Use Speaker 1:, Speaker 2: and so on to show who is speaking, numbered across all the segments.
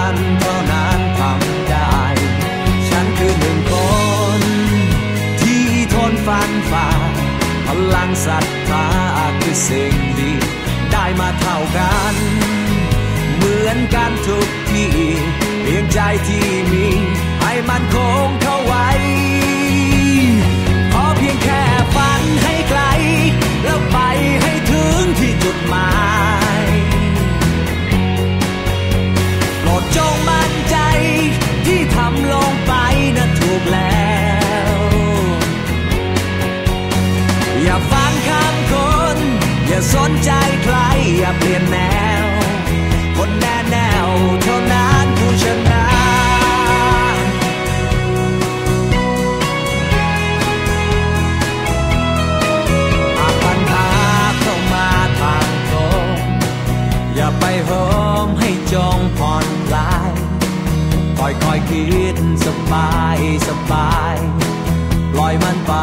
Speaker 1: า ศรัทธาคือสิ่งดี ได้มาเท่ากัน เหมือนกันทุกที่เพียงใจที่มี ให้มันคง อย่าไปโหมให้จงผ่อนคลายค่อยค่อยคิดสบายสบาย ปล่อยมันไป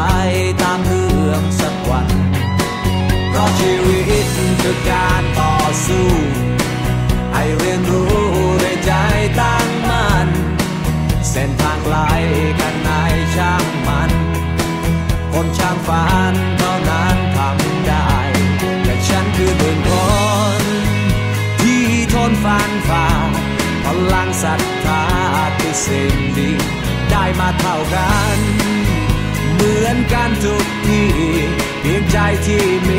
Speaker 1: ตามเรื่อง ศรัทธาคือสิ่งดี ได้มาเท่ากัน เหมือนกันทุกที่เพียงใจที่มี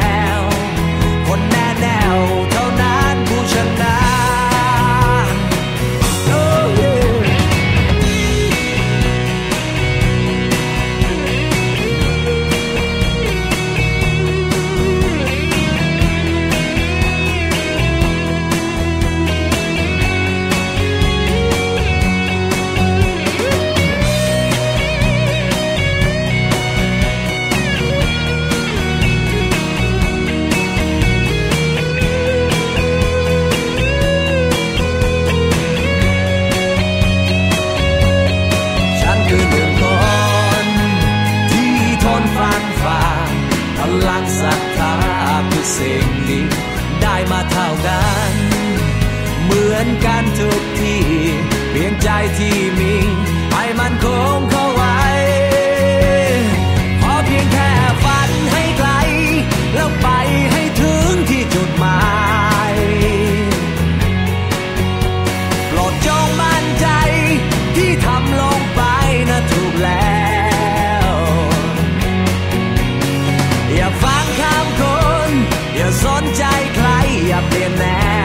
Speaker 1: ว อนกันทุกทีเพียงใจที่มีไห้มันคงเข้าไว้พอเพียงแค่ฝันให้ไกล แล้วไปให้ถึงที่จุดหมายโปรดจงมั่นใจที่ทำลงไปนะถูกแล้ว อย่าฟังคำคน อย่าสนใจใคร อย่าเปลี่ยนแนว